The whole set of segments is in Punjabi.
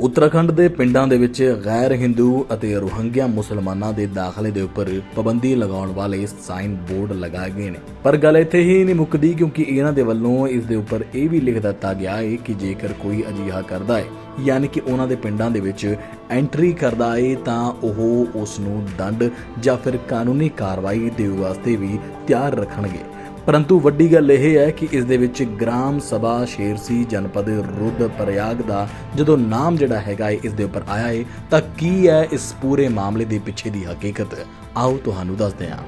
ਉੱਤਰਾਖੰਡ ਦੇ ਪਿੰਡਾਂ ਦੇ ਵਿੱਚ ਗੈਰ ਹਿੰਦੂ ਅਤੇ ਰੋਹਿੰਗਿਆ ਮੁਸਲਮਾਨਾਂ ਦੇ ਦਾਖਲੇ ਦੇ ਉੱਪਰ ਪਾਬੰਦੀ ਲਗਾਉਣ ਵਾਲੇ ਸਾਈਨ ਬੋਰਡ ਲਗਾਏ ਗਏ ਨੇ। ਪਰ ਗੱਲ ਇੱਥੇ ਹੀ ਨਹੀਂ ਮੁੱਕਦੀ ਕਿਉਂਕਿ ਇਹਨਾਂ ਦੇ ਵੱਲੋਂ ਇਸ ਦੇ ਉੱਪਰ ਇਹ ਵੀ ਲਿਖ ਦਿੱਤਾ ਗਿਆ ਹੈ ਕਿ ਜੇਕਰ ਕੋਈ ਅਜਿਹਾ ਕਰਦਾ ਹੈ, ਯਾਨੀ ਕਿ ਉਹਨਾਂ ਦੇ ਪਿੰਡਾਂ ਦੇ ਵਿੱਚ ਐਂਟਰੀ ਕਰਦਾ ਹੈ, ਤਾਂ ਉਹ ਉਸ ਨੂੰ ਦੰਡ ਜਾਂ ਫਿਰ ਕਾਨੂੰਨੀ ਕਾਰਵਾਈ ਦੇ ਵਾਸਤੇ ਵੀ ਤਿਆਰ ਰੱਖਣਗੇ। ਪਰੰਤੂ ਵੱਡੀ ਗੱਲ ਇਹ ਹੈ ਕਿ ਇਸ ਦੇ ਵਿੱਚ ਗ੍ਰਾਮ ਸਭਾ ਸ਼ੇਰਸੀ ਜਨਪਦ ਰੁੱਦ ਪ੍ਰਯਾਗ ਦਾ ਜਦੋਂ ਨਾਮ ਜਿਹੜਾ ਹੈਗਾ ਹੈ ਇਸ ਦੇ ਉੱਪਰ ਆਇਆ ਹੈ ਤਾਂ ਕੀ ਹੈ ਇਸ ਪੂਰੇ ਮਾਮਲੇ ਦੇ ਪਿੱਛੇ ਦੀ ਹਕੀਕਤ? ਆਓ ਤੁਹਾਨੂੰ ਦੱਸਦੇ ਹਾਂ।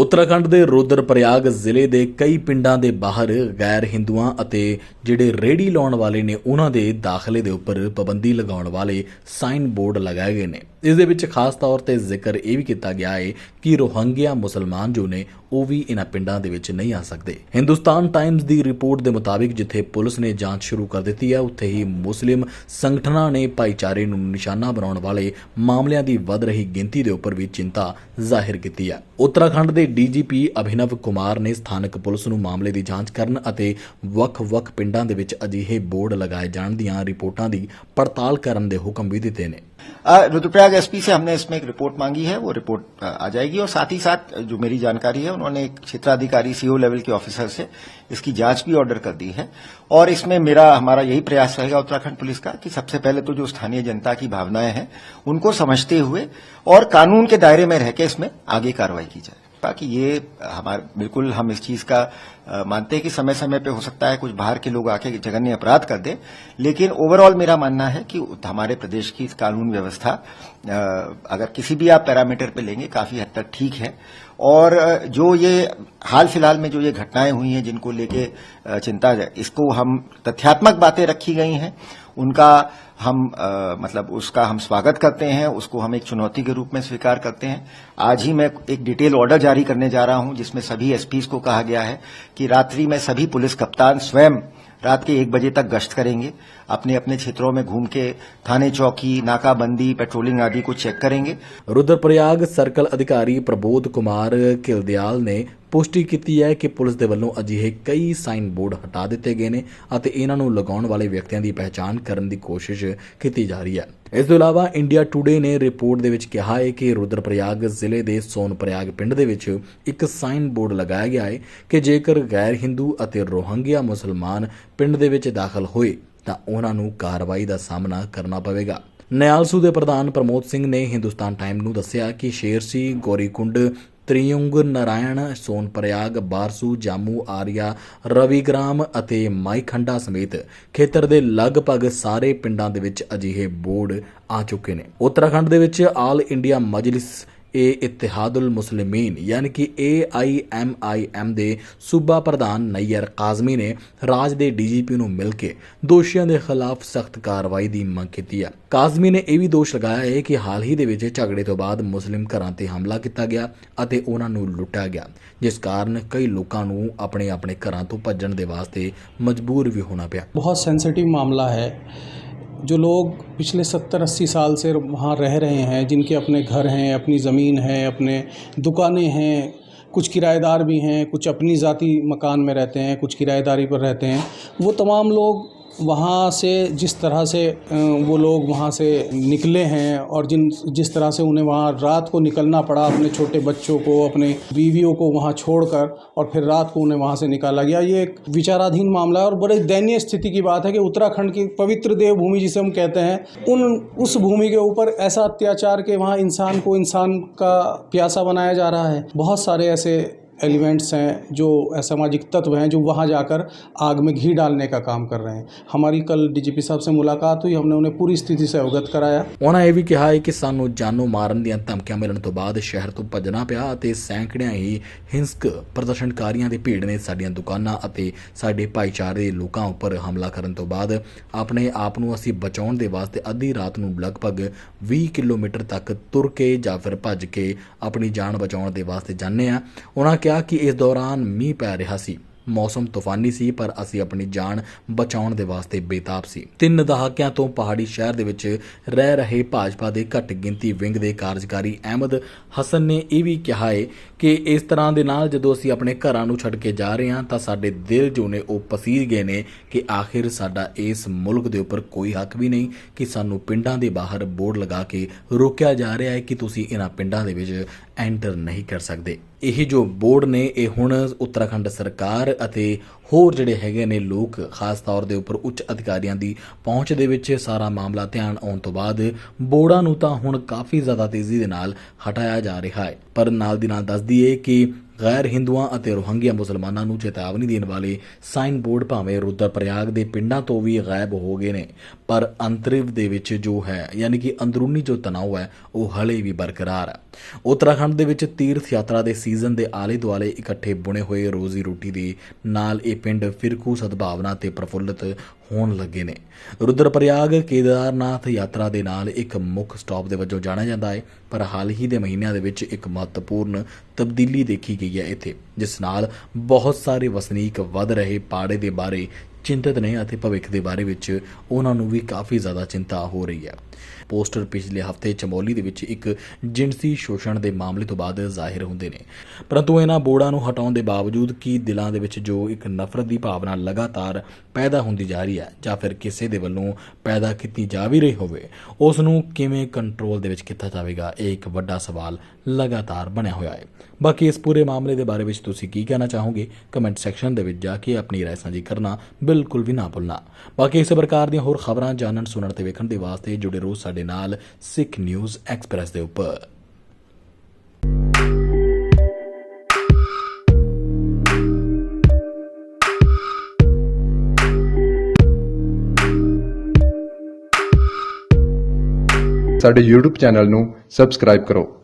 ਉੱਤਰਾਖੰਡ ਦੇ ਰੁਦਰਪ੍ਰਯਾਗ ਜ਼ਿਲ੍ਹੇ ਦੇ ਕਈ ਪਿੰਡਾਂ ਦੇ ਬਾਹਰ ਗੈਰ ਹਿੰਦੂਆਂ ਅਤੇ ਜਿਹੜੇ ਰੇੜੀ ਲਾਉਣ ਵਾਲੇ ਨੇ, ਉਹਨਾਂ ਦੇ ਦਾਖਲੇ ਦੇ ਉੱਪਰ ਪਾਬੰਦੀ ਲਗਾਉਣ ਵਾਲੇ ਸਾਈਨ ਬੋਰਡ ਲਗਾਏ ਗਏ ਨੇ। ਇਸ ਦੇ ਵਿੱਚ ਖਾਸ ਤੌਰ ਤੇ ਜ਼ਿਕਰ ਇਹ ਵੀ ਕੀਤਾ ਗਿਆ ਹੈ ਕਿ ਰੋਹੰਗਿਆ ਮੁਸਲਮਾਨ ਜੋ ਨੇ, ਉਹ ਵੀ ਇਹਨਾਂ ਪਿੰਡਾਂ ਦੇ ਵਿੱਚ ਨਹੀਂ ਆ ਸਕਦੇ। ਹਿੰਦੁਸਤਾਨ ਟਾਈਮਜ਼ ਦੀ ਰਿਪੋਰਟ ਦੇ ਮੁਤਾਬਿਕ ਜਿੱਥੇ ਪੁਲਿਸ ਨੇ ਜਾਂਚ ਸ਼ੁਰੂ ਕਰ ਦਿੱਤੀ ਹੈ, ਉੱਥੇ ਹੀ ਮੁਸਲਿਮ ਸੰਗਠਨਾਂ ਨੇ ਭਾਈਚਾਰੇ ਨੂੰ ਨਿਸ਼ਾਨਾ ਬਣਾਉਣ ਵਾਲੇ ਮਾਮਲਿਆਂ ਦੀ ਵੱਧ ਰਹੀ ਗਿਣਤੀ ਦੇ ਉੱਪਰ ਵੀ ਚਿੰਤਾ ਜ਼ਾਹਿਰ ਕੀਤੀ ਹੈ। ਉੱਤਰਾਖੰਡ ਦੇ ਡੀਜੀਪੀ ਅਭਿਨਵ ਕੁਮਾਰ ਨੇ ਸਥਾਨਕ ਪੁਲਿਸ ਨੂੰ ਮਾਮਲੇ ਦੀ ਜਾਂਚ ਕਰਨ ਅਤੇ ਵੱਖ-ਵੱਖ ਪਿੰਡਾਂ ਦੇ ਵਿੱਚ ਅਜਿਹੇ ਬੋਰਡ ਲਗਾਏ ਜਾਣ ਦੀਆਂ ਰਿਪੋਰਟਾਂ ਦੀ ਪੜਤਾਲ ਕਰਨ ਦੇ ਹੁਕਮ ਵੀ ਦਿੱਤੇ ਨੇ। रुद्रप्रयाग एसपी से हमने इसमें एक रिपोर्ट मांगी है, वो रिपोर्ट आ जाएगी और साथ ही साथ, जो मेरी जानकारी है, उन्होंने एक क्षेत्राधिकारी सीओ लेवल के ऑफिसर से इसकी जाँच भी ऑर्डर कर दी है। और इसमें मेरा, हमारा यही प्रयास रहेगा उत्तराखंड पुलिस का कि सबसे पहले तो जो स्थानीय जनता की भावनाएँ हैं, उनको समझते हुए और कानून के दायरे में रहकर इसमें आगे कार्रवाई की जाए। बाकी ये हमारे, बिल्कुल हम इस चीज़ का मानते हैं कि समय समय पे हो सकता है कुछ बाहर के लोग आके जघन्य अपराध कर दें, लेकिन ओवरऑल मेरा मानना है कि हमारे प्रदेश की कानून व्यवस्था अगर किसी भी आप पैरामीटर पे लेंगे, काफ़ी हद तक ठीक है। और जो ये, हाल फ़िलहाल में जो ये घटनाएँ हुई हैं, जिनको लेके चिंता इसको हम तथ्यात्मक बातें रखी गई हैं उनका हम आ, मतलब उसका हम स्वागत करते हैं उसको हम एक चुनौती के रूप में स्वीकार करते हैं। आज ही मैं एक डिटेल ऑर्डर जारी करने जा रहा हूँ जिसमें सभी एसपीज को कहा गया है कि रात्रि में सभी पुलिस कप्तान स्वयं रात के एक बजे तक गश्त करेंगे अपने अपने क्षेत्रों में घूम के थाने चौकी नाकाबंदी पेट्रोलिंग आदि को चेक करेंगे ਰੁਦਰਪ੍ਰਯਾਗ ਸਰਕਲ ਅਧਿਕਾਰੀ ਪ੍ਰਬੋਧ ਕੁਮਾਰ ਕਿਲਦਿਆਲ ਨੇ ਪੁਸ਼ਟੀ ਕੀਤੀ ਹੈ ਕਿ ਪੁਲਿਸ ਦੇ ਵੱਲੋਂ ਅਜਿਹੇ ਕਈ ਸਾਈਨ ਬੋਰਡ ਹਟਾ ਦਿੱਤੇ ਗਏ ਨੇ ਅਤੇ ਇਹਨਾਂ ਨੂੰ ਲਗਾਉਣ ਵਾਲੇ ਵਿਅਕਤੀਆਂ ਦੀ ਪਹਿਚਾਣ ਕਰਨ ਦੀ ਕੋਸ਼ਿਸ਼ ਕੀਤੀ ਜਾ ਰਹੀ ਹੈ ਇਸ ਤੋਂ ਇਲਾਵਾ ਇੰਡੀਆ ਟੁਡੇ ਨੇ ਰਿਪੋਰਟ ਦੇ ਵਿੱਚ ਕਿਹਾ ਹੈ ਕਿ ਰੁਦਰਪ੍ਰਯਾਗ ਜ਼ਿਲ੍ਹੇ ਦੇ ਸੋਨਪ੍ਰਯਾਗ ਪਿੰਡ ਦੇ ਵਿੱਚ ਇੱਕ ਸਾਈਨ ਬੋਰਡ ਲਗਾਇਆ ਗਿਆ ਹੈ ਕਿ ਜੇਕਰ ਗੈਰ ਹਿੰਦੂ ਅਤੇ ਰੋਹੰਗਿਆ ਮੁਸਲਮਾਨ ਪਿੰਡ ਦੇ ਵਿੱਚ ਦਾਖਲ ਹੋਏ, ਤਾਂ ਉਹਨਾਂ ਨੂੰ ਕਾਰਵਾਈ ਦਾ ਸਾਹਮਣਾ ਕਰਨਾ ਪਵੇਗਾ। ਨਿਆਲਸੂ ਦੇ ਪ੍ਰਧਾਨ ਪ੍ਰਮੋਦ ਸਿੰਘ ਨੇ ਹਿੰਦੁਸਤਾਨ ਟਾਈਮ ਨੂੰ ਦੱਸਿਆ ਕਿ ਸ਼ੇਰਸੀ ਗੋਰੀਕੁੰਡ ਤ੍ਰਿਯੰਗ, ਨਾਰਾਇਣ, ਸੋਨਪ੍ਰਯਾਗ, ਬਾਰਸੂ, ਜਾਮੂ, ਆਰੀਆ, ਰਵੀਗ੍ਰਾਮ ਅਤੇ ਮਾਈਖੰਡਾ ਸਮੇਤ ਖੇਤਰ ਦੇ ਲਗਭਗ ਸਾਰੇ ਪਿੰਡਾਂ ਦੇ ਵਿੱਚ ਅਜਿਹੇ ਬੋਰਡ ਆ ਚੁੱਕੇ ਨੇ। ਉੱਤਰਾਖੰਡ ਦੇ ਵਿੱਚ ਆਲ ਇੰਡੀਆ ਮਜਲਿਸ ਇਹ ਇਤਿਹਾਦੁਲ ਮੁਸਲਮੀਨ ਯਾਨੀ ਕਿ AIMIM ਦੇ ਸੂਬਾ ਪ੍ਰਧਾਨ ਨਈਰ ਕਾਜ਼ਮੀ ਨੇ ਰਾਜ ਦੇ ਡੀਜੀਪੀ ਨੂੰ ਮਿਲ ਕੇ ਦੋਸ਼ੀਆਂ ਦੇ ਖਿਲਾਫ ਸਖਤ ਕਾਰਵਾਈ ਦੀ ਮੰਗ ਕੀਤੀ ਹੈ। ਕਾਜ਼ਮੀ ਨੇ ਇਹ ਵੀ ਦੋਸ਼ ਲਗਾਇਆ ਹੈ ਕਿ ਹਾਲ ਹੀ ਦੇ ਵਿੱਚ ਝਗੜੇ ਤੋਂ ਬਾਅਦ ਮੁਸਲਿਮ ਘਰਾਂ ਤੇ ਹਮਲਾ ਕੀਤਾ ਗਿਆ ਅਤੇ ਉਹਨਾਂ ਨੂੰ ਲੁੱਟਿਆ ਗਿਆ, ਜਿਸ ਕਾਰਨ ਕਈ ਲੋਕਾਂ ਨੂੰ ਆਪਣੇ ਆਪਣੇ ਘਰਾਂ ਤੋਂ ਭੱਜਣ ਦੇ ਵਾਸਤੇ ਮਜਬੂਰ ਵੀ ਹੋਣਾ ਪਿਆ। ਬਹੁਤ ਸੈਂਸਿਟਿਵ ਮਾਮਲਾ ਹੈ। जो लोग पिछले सत्तर, अस्सी साल से वहाँ रह रहे हैं, जिनके अपने घर हैं, अपनी ज़मीन है, अपने दुकानें हैं, कुछ किराएदार भी हैं, कुछ अपनी ज़ाती मकान में रहते हैं, कुछ किराएदारी पर रहते हैं, वो तमाम लोग वहाँ से जिस तरह से वो लोग वहाँ से निकले हैं और जिन, जिस तरह से उन्हें वहाँ रात को निकलना पड़ा अपने छोटे बच्चों को, अपने बीवियों को वहाँ छोड़कर और फिर रात को उन्हें वहाँ से निकाला गया। ये एक विचाराधीन मामला है और बड़े दयनीय स्थिति की बात है कि उत्तराखंड की पवित्र देवभूमि जिसे हम कहते हैं, उन, उस भूमि के ऊपर ऐसा अत्याचार के वहाँ इंसान को इंसान का प्यासा बनाया जा रहा है। बहुत सारे ऐसे एलिमेंट्स हैं जो असामाजिक तत्व हैं जो वहाँ जाकर आग में घी डालने का काम कर रहे हैं हमारी कल डीजीपी साहब से मुलाकात हुई हमने उन्हें पूरी स्थिति से अवगत कराया ਉਹਨਾਂ ਇਹ ਵੀ ਕਿਹਾ ਹੈ ਕਿ ਸਾਨੂੰ ਜਾਨੋਂ ਮਾਰਨ ਦੀਆਂ ਧਮਕੀਆਂ ਮਿਲਣ ਤੋਂ ਬਾਅਦ ਸ਼ਹਿਰ ਤੋਂ ਭੱਜਣਾ ਪਿਆ ਅਤੇ ਸੈਂਕੜਿਆਂ ਹੀ ਹਿੰਸਕ ਪ੍ਰਦਰਸ਼ਨਕਾਰੀਆਂ ਦੀ ਭੀੜ ਨੇ ਸਾਡੀਆਂ ਦੁਕਾਨਾਂ ਅਤੇ ਸਾਡੇ ਭਾਈਚਾਰੇ ਦੇ ਲੋਕਾਂ ਉੱਪਰ ਹਮਲਾ ਕਰਨ ਤੋਂ ਬਾਅਦ ਆਪਣੇ ਆਪ ਨੂੰ ਅਸੀਂ ਬਚਾਉਣ ਦੇ ਵਾਸਤੇ ਅੱਧੀ ਰਾਤ ਨੂੰ ਲਗਭਗ 20 ਕਿਲੋਮੀਟਰ ਤੱਕ ਤੁਰ ਕੇ ਜਾਂ ਫਿਰ ਭੱਜ ਕੇ ਆਪਣੀ ਜਾਨ ਬਚਾਉਣ ਦੇ ਵਾਸਤੇ ਜਾਂਦੇ ਆ ਉਹਨਾਂ ਕਿਹਾ ਕਿਹਾ ਕਿ ਇਸ ਦੌਰਾਨ ਮੀਂਹ ਪੈ ਰਿਹਾ ਸੀ। ਮੌਸਮ ਤੂਫਾਨੀ ਸੀ, ਪਰ ਅਸੀਂ ਆਪਣੀ ਜਾਨ ਬਚਾਉਣ ਦੇ ਵਾਸਤੇ ਬੇਤਾਬ ਸੀ। ਤਿੰਨ ਦਹਾਕਿਆਂ ਤੋਂ ਪਹਾੜੀ ਸ਼ਹਿਰ ਦੇ ਵਿੱਚ ਰਹਿ ਰਹੇ ਭਾਜਪਾ ਦੇ ਘੱਟ ਗਿਣਤੀ ਵਿੰਗ ਦੇ ਕਾਰਜਕਾਰੀ ਅਹਿਮਦ ਹਸਨ ਨੇ ਇਹ ਵੀ ਕਿਹਾ ਹੈ ਕਿ ਇਸ ਤਰ੍ਹਾਂ ਦੇ ਨਾਲ ਜਦੋਂ ਅਸੀਂ ਆਪਣੇ ਘਰਾਂ ਨੂੰ ਛੱਡ ਕੇ ਜਾ ਰਹੇ ਹਾਂ, ਤਾਂ ਸਾਡੇ ਦਿਲ ਜੋ ਨੇ ਉਹ ਪਸੀਜ ਗਏ ਨੇ ਕਿ ਆਖਿਰ ਸਾਡਾ ਇਸ ਮੁਲਕ ਦੇ ਉੱਪਰ ਕੋਈ ਹੱਕ ਵੀ ਨਹੀਂ ਕਿ ਸਾਨੂੰ ਪਿੰਡਾਂ ਦੇ ਬਾਹਰ ਬੋਰਡ ਲਗਾ ਕੇ ਰੋਕਿਆ ਜਾ ਰਿਹਾ ਹੈ ਕਿ ਤੁਸੀਂ ਇਹਨਾਂ ਪਿੰਡਾਂ ਦੇ ਵਿੱਚ ਐਂਟਰ ਨਹੀਂ ਕਰ ਸਕਦੇ। ਇਹ ਜੋ ਬੋਰਡ ਨੇ, ਇਹ ਹੁਣ ਉੱਤਰਾਖੰਡ ਸਰਕਾਰ ਅਤੇ ਹੋਰ ਜਿਹੜੇ ਹੈਗੇ ਨੇ ਲੋਕ, ਖਾਸ ਤੌਰ ਦੇ ਉੱਪਰ ਉੱਚ ਅਧਿਕਾਰੀਆਂ ਦੀ ਪਹੁੰਚ ਦੇ ਵਿੱਚ ਸਾਰਾ ਮਾਮਲਾ ਧਿਆਨ ਆਉਣ ਤੋਂ ਬਾਅਦ ਬੋਰਡਾਂ ਨੂੰ ਤਾਂ ਹੁਣ ਕਾਫੀ ਜ਼ਿਆਦਾ ਤੇਜ਼ੀ ਦੇ ਨਾਲ ਹਟਾਇਆ ਜਾ ਰਿਹਾ ਹੈ। ਪਰ ਨਾਲ ਦੀ ਨਾਲ ਦੱਸ ਦਈਏ ਕਿ ਗੈਰ ਹਿੰਦੂਆਂ ਅਤੇ ਰੋਹਿੰਗਿਆ ਮੁਸਲਮਾਨਾਂ ਨੂੰ ਚੇਤਾਵਨੀ ਦੇਣ ਵਾਲੇ ਸਾਈਨ ਬੋਰਡ ਭਾਵੇਂ ਰੁਦਰਪ੍ਰਯਾਗ ਦੇ ਪਿੰਡਾਂ ਤੋਂ ਵੀ ਗਾਇਬ ਹੋ ਗਏ ਨੇ, ਪਰ ਅੰਤਰਿਵ ਦੇ ਵਿੱਚ ਜੋ ਹੈ, ਯਾਨੀ ਕਿ ਅੰਦਰੂਨੀ ਜੋ ਤਣਾਅ ਹੈ, ਉਹ ਹਲੇ ਵੀ ਬਰਕਰਾਰ ਹੈ। ਉੱਤਰਾਖੰਡ ਦੇ ਵਿੱਚ ਤੀਰਥ ਯਾਤਰਾ ਦੇ ਸੀਜ਼ਨ ਦੇ ਆਲੇ ਦੁਆਲੇ ਇਕੱਠੇ ਬੁਣੇ ਹੋਏ ਰੋਜ਼ੀ ਰੋਟੀ ਦੇ ਨਾਲ ਇਹ ਪਿੰਡ ਫਿਰਕੂ ਸਦਭਾਵਨਾ ਤੇ ਪ੍ਰਫੁੱਲਤ ਹੋਣ ਲੱਗੇ ਨੇ। ਰੁਦਰਪ੍ਰਯਾਗ ਕੇਦਾਰਨਾਥ ਯਾਤਰਾ ਦੇ ਨਾਲ ਇੱਕ ਮੁੱਖ ਸਟਾਪ ਦੇ ਵਜੋਂ ਜਾਣਿਆ ਜਾਂਦਾ ਹੈ, ਪਰ ਹਾਲ ਹੀ ਦੇ ਮਹੀਨਿਆਂ ਦੇ ਵਿੱਚ ਇੱਕ ਮਹੱਤਵਪੂਰਨ ਤਬਦੀਲੀ ਦੇਖੀ ਗਈ ਹੈ ਇੱਥੇ, ਜਿਸ ਨਾਲ ਬਹੁਤ ਸਾਰੇ ਵਸਨੀਕ ਵੱਧ ਰਹੇ ਪਾੜੇ ਦੇ ਬਾਰੇ ਚਿੰਤਤ ਨੇ ਅਤੇ ਭਵਿੱਖ ਦੇ ਬਾਰੇ ਵਿੱਚ ਉਹਨਾਂ ਨੂੰ ਵੀ ਕਾਫੀ ਜ਼ਿਆਦਾ ਚਿੰਤਾ ਹੋ ਰਹੀ ਹੈ। ਪੋਸਟਰ ਪਿਛਲੇ ਹਫ਼ਤੇ ਚਮੋਲੀ ਦੇ ਵਿੱਚ ਇੱਕ ਜਿਨਸੀ ਸ਼ੋਸ਼ਣ ਦੇ ਮਾਮਲੇ ਤੋਂ ਬਾਅਦ ਜ਼ਾਹਿਰ ਹੁੰਦੇ ਨੇ। ਪਰੰਤੂ ਇਹਨਾਂ ਬੋਰਡਾਂ ਨੂੰ ਹਟਾਉਣ ਦੇ ਬਾਵਜੂਦ ਕੀ ਦਿਲਾਂ ਦੇ ਵਿੱਚ ਜੋ ਇੱਕ ਨਫ਼ਰਤ ਦੀ ਭਾਵਨਾ ਲਗਾਤਾਰ ਪੈਦਾ ਹੁੰਦੀ ਜਾ ਰਹੀ ਹੈ ਜਾਂ ਫਿਰ ਕਿਸੇ ਦੇ ਵੱਲੋਂ ਪੈਦਾ ਕੀਤੀ ਜਾ ਵੀ ਰਹੀ ਹੋਵੇ, ਉਸ ਨੂੰ ਕਿਵੇਂ ਕੰਟਰੋਲ ਦੇ ਵਿੱਚ ਕੀਤਾ ਜਾਵੇਗਾ, ਇਹ ਇੱਕ ਵੱਡਾ ਸਵਾਲ ਲਗਾਤਾਰ ਬਣਿਆ ਹੋਇਆ ਹੈ। ਬਾਕੀ ਇਸ ਪੂਰੇ ਮਾਮਲੇ ਦੇ ਬਾਰੇ ਵਿੱਚ ਤੁਸੀਂ ਕੀ ਕਹਿਣਾ ਚਾਹੋਗੇ? ਕਮੈਂਟ ਸੈਕਸ਼ਨ ਦੇ ਵਿੱਚ ਜਾ ਕੇ ਆਪਣੀ ਰਾਏ ਸਾਂਝੀ ਕਰਨਾ ਬਿਲਕੁਲ ਵੀ ਨਾ ਭੁੱਲਣਾ। ਬਾਕੀ ਇਸੇ ਪ੍ਰਕਾਰ ਦੀਆਂ ਹੋਰ ਖਬਰਾਂ ਜਾਣਨ ਸੁਣਨ ਤੇ ਵੇਖਣ ਦੇ ਵਾਸਤੇ ਜੁੜੇ ਰਹੋ ਸਾਡੇ ਨਾਲ ਸਿੱਖ ਨਿਊਜ਼ ਐਕਸਪ੍ਰੈਸ ਦੇ ਉੱਪਰ। ਸਾਡੇ YouTube ਚੈਨਲ ਨੂੰ ਸਬਸਕ੍ਰਾਈਬ ਕਰੋ।